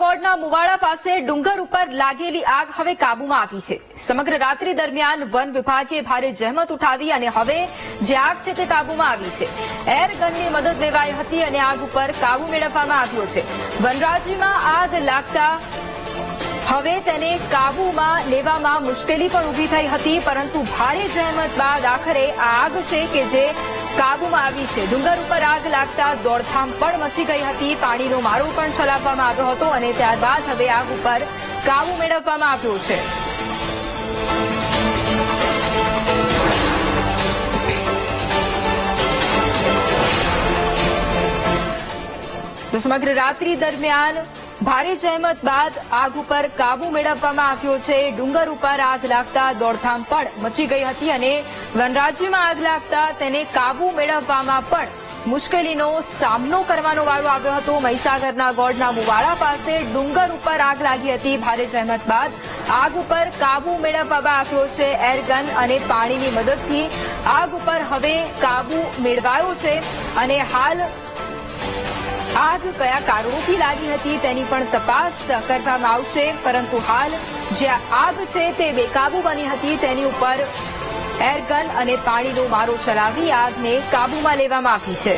ગોડના મુવાડા પાસે ડુંગર ઉપર લાગેલી આગ હવે કાબુમાં આવી છે. સમગ્ર રાત્રિ દરમિયાન વન વિભાગે ભારે જહેમત ઉઠાવી અને હવે જે આગ છે તે કાબુમાં આવી છે. એર ગનની મદદ લેવાઈ હતી અને આગ ઉપર કાબુ મેળવવામાં આવ્યો છે. વનરાજીમાં આગ લાગતા હવે તેને કાબુમાં લેવામાં મુશ્કેલી પણ ઊભી થઈ હતી, પરંતુ ભારે જહેમત બાદ આખરે આગ છે કે જે કાબૂમાં આવી છે. ડુંગર ઉપર આગ લાગતા દોડધામ પણ મચી ગઈ હતી. પાણીનો મારો પણ ચલાવવામાં આવ્યો હતો અને ત્યારબાદ હવે આગ ઉપર કાબુ મેળવવામાં આવ્યો છે. તો સમગ્ર રાત્રિ દરમિયાન ભારે જહેમત બાદ આગ ઉપર કાબુ મેળવવામાં આવ્યો છે. ડુંગર ઉપર આગ લાગતા દોડધામ પણ મચી ગઈ હતી અને વનરાજ્યમાં આગ લાગતા તેને કાબુ મેળવવામાં પણ મુશ્કેલીનો સામનો કરવાનો વારો આવ્યો હતો. મહીસાગરના ગોળના મુવાડા પાસે ડુંગર ઉપર આગ લાગી હતી. ભારે જહેમત બાદ આગ ઉપર કાબુ મેળવવામાં આવ્યો છે. એરગન અને પાણીની મદદથી આગ ઉપર હવે કાબુ મેળવાયો છે અને હાલ આગ કયા કારણોથી લાગી હતી તેની પણ તપાસ કરવામાં આવશે. પરંતુ હાલ જે આગ છે તે બેકાબુ બની હતી તેની ઉપર એરગન અને પાણીનો મારો ચલાવી આગને કાબુમાં લેવામાં આવી છે.